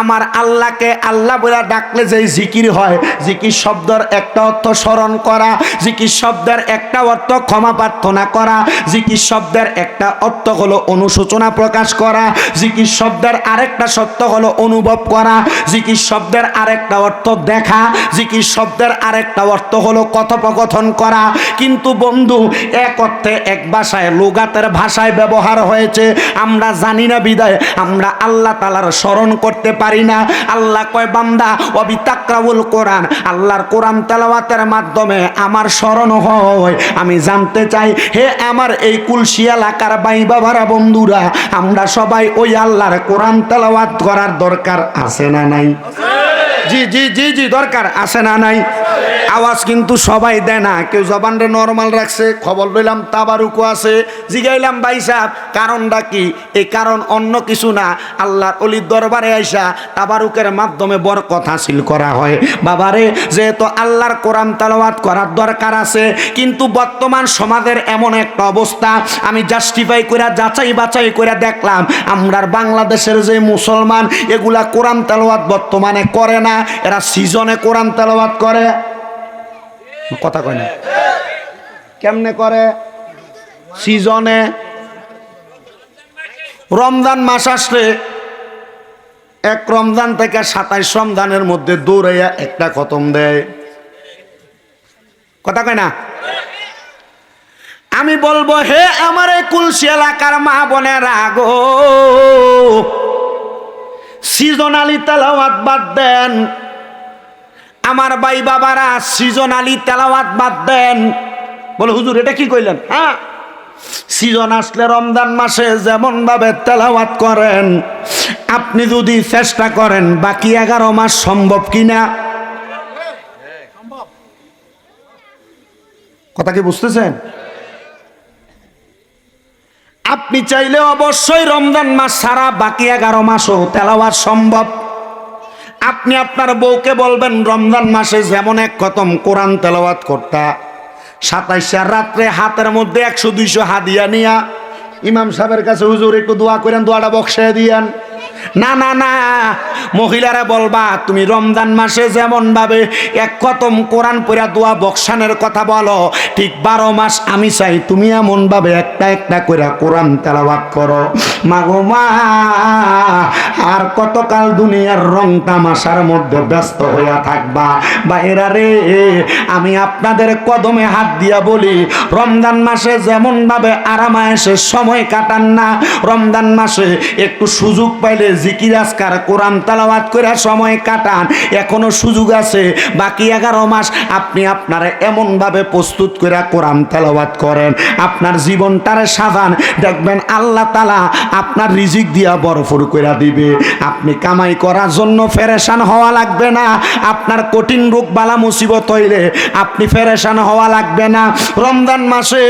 আমার আল্লাহকে আল্লাহ বলে ডাকলে যে জিকির হয়, জিকির শব্দের একটা অর্থ স্মরণ করা, জিকির শব্দের একটা অর্থ ক্ষমা প্রার্থনা করা, জিকির শব্দের একটা অর্থ হলো অনুশোচনা প্রকাশ করা, জিকির শব্দের আরেকটা সত্য হলো অনুভব করা, জিকির শব্দের আরেকটা অর্থ দেখা, জিকির শব্দের আরেকটা অর্থ হলো কথোপকথন করা। কিন্তু বন্ধু, এক অর্থে এক ভাষায়, লোগাতের ভাষায় ব্যবহার হয়েছে, আমরা জানি না বিদায়, আমরা আল্লাহ তালার স্মরণ করতে পারি না। আল্লাহ কয়, বান্দা অবি তাকরাউল কোরআন, আল্লাহর কোরআন তেলাওয়াতের মাধ্যমে আমার স্মরণ হয়। আমি জানতে চাই, হে আমার এই কুলসি এলাকার বাই বাবারা বন্ধুরা, আমরা সবাই ওই আল্লাহর কোরআন তেলাওয়াত করার দরকার আছে না নাই? জি জি জি জি, দরকার। আছে না নাই? আওয়াজ কিন্তু সবাই দেয় না। কেউ জবানটা নর্মাল রাখছে, খবর লইলাম তাবারুকু আছে, জিগাইলাম ভাই সাহেব কারণটা কি? এই কারণ অন্য কিছু না। আল্লাহর অলির দরবারে আইসা তাবারুকের মাধ্যমে বরকত হাসিল করা হয়। বাবারে, যেহেতু আল্লাহর কোরআন তালাওয়াত করার দরকার আছে, কিন্তু বর্তমান সমাজের এমন একটা অবস্থা, আমি জাস্টিফাই করে যাচাই বাছাই করে দেখলাম, আমরার বাংলাদেশের যে মুসলমান, এগুলা কোরআন তেলাওয়াত বর্তমানে করে না। এরা সিজনে কোরআন তেলাওয়াত করে। কথা কয় না। কেমনে করে? সিজনে। রমজান মাস আসলে এক রমজান থেকে সাতাইশ রমজানের মধ্যে দৌড়াইয়া একটা খতম দেয়। কথা কয় না? আমি বলব, হে আমার এই কুলসি এলাকার মা বোনের আগো সিজনালি তেলাওয়াত বাদ দেন। আমার ভাই বাবারা সিজনালি তেলাওয়াত বাদ দেন। বলে, হুজুর, এটা কি কইলেন? হ্যাঁ সিজন আসলে রমজান মাসে যেমন ভাবে তেলাওয়াত করেন, আপনি যদি চেষ্টা করেন, বাকি এগারো মাস সম্ভব কিনা? কথা কি বুঝতেছেন? আপনি চাইলে অবশ্যই রমজান মাস সারা বাকি এগারো মাসও তেলাওয়ার সম্ভব। আপনি আপনার বউকে বলবেন, রমজান মাসে যেমন এক কতম কোরআন তেলাওয়াত করতা সাতাইশার রাত্রে হাতের মধ্যে একশো দুইশো হাদিয়া নিয়া ইমাম সাহেবের কাছে হুজুর একটু দোয়া করেন, দোয়াটা বক্সায় দিয়ান। না না না। মহিলারা বলবা, তুমি রমজান মাসে যেমন ভাবে এক কতম কোরআন পড়া দোয়া বক্সানের কথা বলো, ঠিক বারো মাস আমি চাই তুমি এমন ভাবে একটা একটা করে কোরআন তেলাবাদ করো। মাগো মা, আর কতকাল দুনিয়ার রং তামাশার মধ্যে ব্যস্ত হইয়া থাকবা? বাইরা রে, আমি আপনাদের কদমে হাত দিয়া বলি, রমজান মাসে যেমন ভাবে আরামায়েসে সময় কাটান না, রমজান মাসে একটু সুযোগ পাইলে জিকির, আজকার, কোরআন তালাওয়াত করে সময় কাটান। এখনও সুযোগ আছে, বাকি এগারো মাস আপনি আপনারা এমনভাবে প্রস্তুত করে কোরআন তেলাওয়াত করেন। আপনার জীবনটারে সাজান। দেখবেন আল্লাহ তালা আপনার রিজিক দিয়া বরফুর করে দিবে। আপনি কামাই করার জন্য ফেরেশান হওয়া লাগবে না। আপনার কঠিন রোগ বালা মুসিবত হইলে আপনি ফেরেশান হওয়া লাগবে না। রমজান মাসে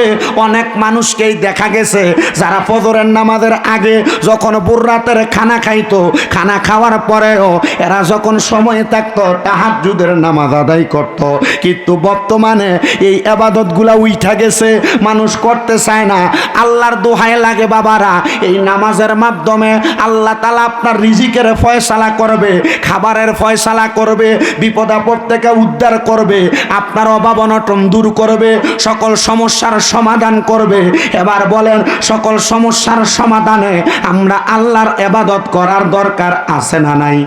অনেক মানুষকেই দেখা গেছে, যারা ফজরের নামাজের আগে যখন বুর্রাতের খানা খাইতো, খানা খাওয়ার পরেও এরা যখন সময় থাকতো তাহাজুদের নামাজ আদায় করত। কিন্তু বর্তমানে এই আবাদতগুলা উইঠা গেছে, মানুষ করতে চায় না। আল্লাহর দোহায় লাগে বাবারা, এই নামাজের মাধ্যমে আল্লাহ তালা আপনার রিজিকের ফয়সালা করবে, খাবারের ফয়সালা করবে, বিপদ আপদ থেকে উদ্ধার করবে, আপনার অভাব অনটন দূর করবে, সকল সমস্যার সমাধান করবে। এবার বলেন, সকল সমস্যার সমাধানে আমরা আল্লাহর এবাদত করার দরকার আছে না নাই?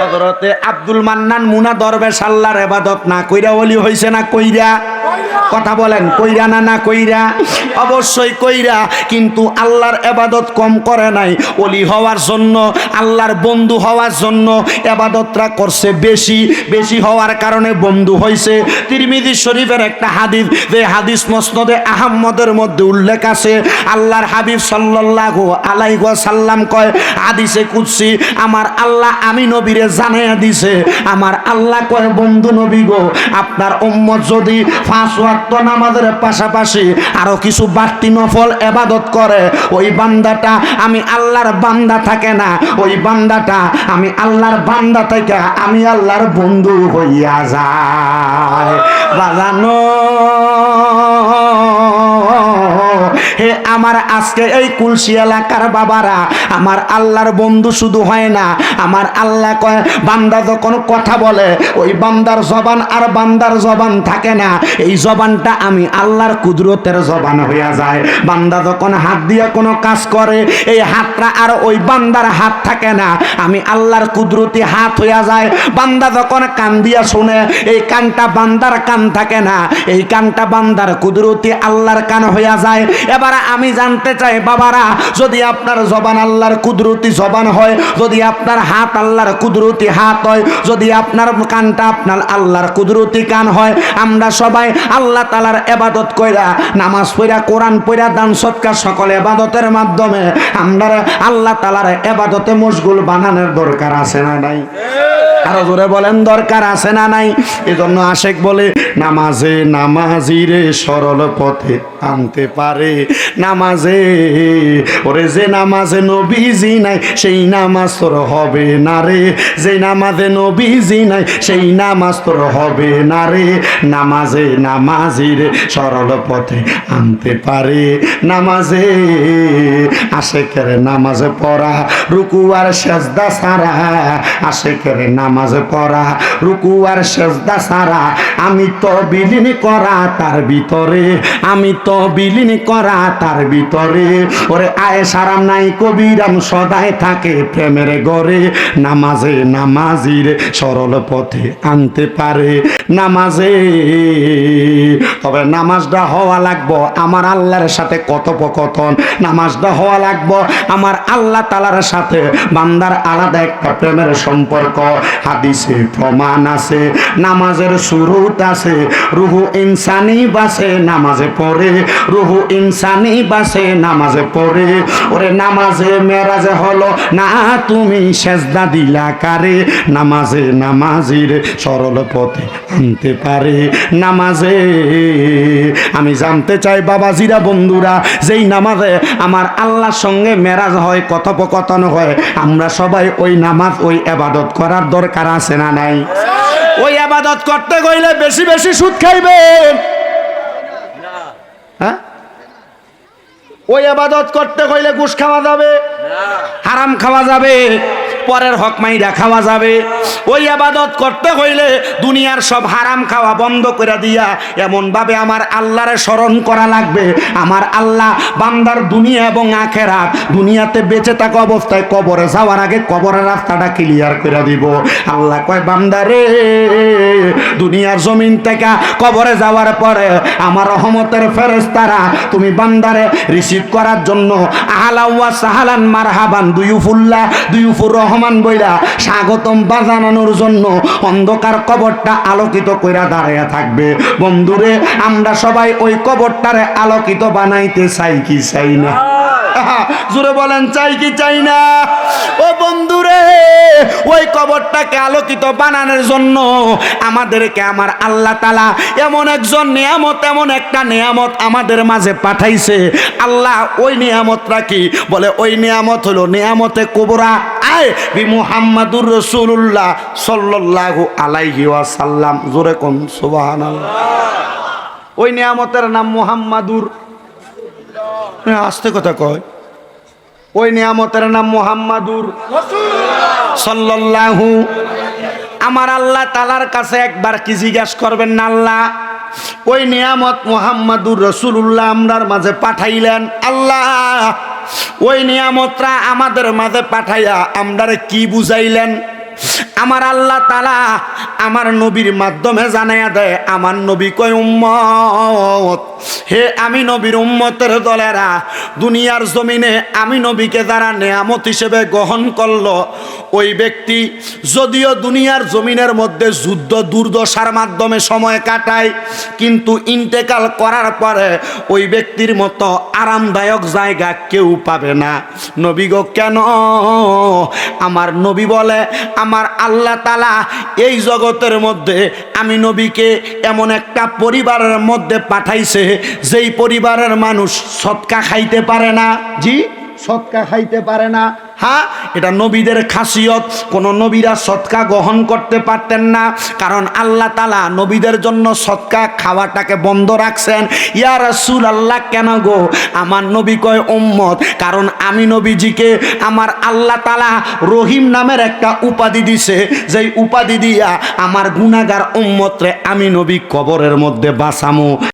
হজরতে আব্দুল মান্নান মুনা দরবেশ আল্লাহর এবাদত না কইরা ওলি হইছে না কইরা? কথা বলেন কইরা না না কইরা? অবশ্যই কইরা কিন্তু আল্লাহর এবাদত কম করে নাই। অলি হওয়ার জন্য আল্লাহর বন্ধু হওয়ার জন্য এবাদতরা করছে বেশি। বেশি হওয়ার কারণে বন্ধু হইছে। তিরমিজি শরীফের একটা হাদিস যে হাদিস মসনদে আহম্মদের মধ্যে উল্লেখ আছে। আল্লাহর হাবিব সাল্লাল্লাহু আলাইহি সাল্লাম কয় হাদিসে কুদসি আমার আল্লাহ আমি নবীরে জানাইয়া দিছে, আমার আল্লাহ কয়, বন্ধু নবী গো, আপনার উম্মত যদি পাঁচ ওয়াক্ত নামাজের পাশাপাশি আরও কিছু বাড়তি নফল এবাদত করে, ওই বান্দাটা আমি আল্লাহর বান্দা থাকে না, ওই বান্দাটা আমি আল্লাহর বান্দা থেকে আমি আল্লাহর বন্ধু হইয়া যায়। বাজানো হে আমার আজকে এই কুলসি এলাকার বাবারা, আমার আল্লাহর বন্ধু শুধু হয় না, আমার আল্লাহ কয়, বান্দা যখন কথা বলে, ওই বান্দার জবান আর বান্দার জবান থাকে না। এই জবানটা আমি আল্লাহর কুদরতের জবান হইয়া যায়। বান্দা যখন হাত দিয়ে কোনো কাজ করে, এই হাতটা আর ওই বান্দার হাত থাকে না। আমি আল্লাহর কুদরতি হাত হইয়া যায়। বান্দা যখন কান দিয়া শুনে, এই কানটা বান্দার কান থাকে না, এই কানটা বান্দার কুদরতি আল্লাহর কান হইয়া যায়। এবার আমি জানতে চাই, বাবারা, যদি আপনার জবান আল্লাহর কুদরতি জবান হয়, যদি আপনার হাত আল্লাহর কুদরতি হাত হয়, যদি আপনার কানটা আপনার আল্লাহর কুদরতি কান হয়, আমরা সবাই আল্লাহ তালার এবাদত কইরা, নামাজ পড়া কোরআন পড়া দান সৎকার সকল এবাদতের মাধ্যমে, আমরা আল্লাহ তালার এবাদতে মশগুল বানানোর দরকার আছে না নাই? আরও জোরে বলেন, দরকার আছে না নাই? এজন্য আশেক বলে, নামাজে নামাজিরে সরল পথে আনতে পারে। নামাজে, ওরে যে নামাজে নবীজি নাই, সেই নামাজ তোর হবে না রে। যে নামাজে নবীজি নাই, সেই নামাজ তোর হবে না রে। নামাজে নামাজিরে সরল পথে আনতে পারে। নামাজে, আশেকের নামাজে পড়া, রুকু আর সেজদা সারা, আশেকের নামাজে পড়া, রুকু আর সেজদা সারা আমি তো বিলীন করা তার ভিতরে, আমি তো বিলীন করা তার ভিতরে। ওরে আয় সারাম নাই কবিরাম সদায় থাকে প্রেমের গড়ে নামাজে নামাজির সরল পথে আনতে পারে। নামাজে তবে নামাজটা হওয়া লাগবো, আমার আল্লাহর সাথে কথোপকথন। নামাজটা হওয়া লাগবো, আমার আল্লাহ তালার সাথে বান্দার আলাদা একটা প্রেমের সম্পর্ক। হাদিসে প্রমাণ আছে, নামাজের শুরুত আছে, রুহু ইনসানি বাসে নামাজে পড়ে, রুহু ইনসানি বাসে নামাজে পড়ে। ওরে নামাজে মেরাজে হলো, না, তুমি সেজদা দিলা কারে? নামাজে নামাজির সরল পথে আনতে পারে। নামাজে আমি জানতে চাই, বাবাজিরা, বন্ধুরা, যেই নামাজে আমার আল্লাহর সঙ্গে মেরাজ হয়, কথোপকথন হয়, আমরা সবাই ওই নামাজ, ওই আবাদত করার দরকার আছে না নাই? ওই আবাদত করতে গইলে বেশি বেশি সুদ খাইবে। হ্যাঁ? ওই আবাদত করতে গইলে ঘুষ খাওয়া যাবে হারাম খাওয়া যাবে। পরের হক মাইরা খাওয়া যাবে। ওই আবাদত করতে হইলে দুনিয়ার সব হারাম খাওয়া বন্ধ করে দিয়া এমন ভাবে আমার আল্লাহরে স্মরণ করা লাগবে। আমার আল্লাহ বান্দার দুনিয়া এবং আখেরাত, দুনিয়াতে বেঁচে থাকা অবস্থায় কবরে যাওয়ার আগে কবরের রাস্তাটা ক্লিয়ার করে দিব। আল্লাহ কয় বান্দারে দুনিয়ার জমিন থেকে কবরে যাওয়ার পরে আমার রহমতের ফেরেস্তারা তুমি বান্দারে রিসিভ করার জন্য আহলাউয়া সাহালান মারহাবান দুইফুল্লাহ দুইফুর রহমান বইলা স্বাগতম বাজানোর জন্য অন্ধকার কবরটা আলোকিত কইরা দাঁড়াইয়া থাকবে। বন্ধুরে আমরা সবাই ওই কবরটারে আলোকিত বানাইতে চাই কি চাই না? জুড়ে বলেন চাই কি চাই না? কবরটাকে আলোকিত বানানোর জন্য আমাদেরকে আমার আল্লাহ তালা এমন একজন নিয়ামত, এমন একটা নিয়ামত আমাদের মাঝে পাঠাইছে। আল্লাহ ওই নিয়ামতটা কি? বলে, ওই নিয়ামত হলো নিয়ামতে কুবরা, আয় বি মুহাম্মাদুর রসুল্লাহ সাল্লাল্লাহু আলাইহি ওয়াসাল্লাম। জোরে কোন সুবহানাল্লাহ। ওই নিয়ামতের নাম মুহাম্মাদুর। আস্তে কথা কয়। ওই নিয়ামতের নাম মোহাম্মাদুর। সাল্লাল্লাহু আমার আল্লাহ তালার কাছে একবার কি জিজ্ঞাসা করবেন না আল্লাহ? ওই নিয়ামত মোহাম্মদুর রসুল্লাহ আমরার মাঝে পাঠাইলেন। আল্লাহ, ওই নিয়ামতরা আমাদের মাঝে পাঠাইয়া আমরারে কি বুঝাইলেন? আমার আল্লাহ তালা আমার নবীর মাধ্যমে জানাইয়া দেয়, আমার নবী কয়, উম্মত, হে আমি নবীর উম্মতের দলেরা, দুনিয়ার জমিনে আমি নবীকে যারা নেয়ামত হিসেবে গ্রহণ করল, ওই ব্যক্তি যদিও দুনিয়ার জমিনের মধ্যে যুদ্ধ দুর্দশার মাধ্যমে সময় কাটায়, কিন্তু ইন্তেকাল করার পরে ওই ব্যক্তির মতো আরামদায়ক জায়গা কেউ পাবে না। নবী গো, কেন? আমার নবী বলে, আমার আল্লাহ তালা এই জগতের মধ্যে আমি নবীকে এমন একটা পরিবারের মধ্যে পাঠাইছে, যেই পরিবারের মানুষ সৎকা খাইতে পারে না। জি? সৎকা খাইতে পারে না। হ্যাঁ এটা নবীদের খাসিয়ত। কোন নবীরা সৎকা গ্রহণ করতে পারতেন না। কারণ আল্লাহ তালা নবীদের জন্য সৎকা খাওয়াটাকে বন্ধ রাখছেন। ইয়া রাসূল আল্লাহ কেন গো? আমার নবী কয়, উম্মত, কারণ আমি নবীজিকে আমার আল্লাহ তালা রহিম নামের একটা উপাধি দিছে। যেই উপাধি দিয়া আমার গুনাগার উম্মতরে আমি নবী কবরের মধ্যে বাঁচামু।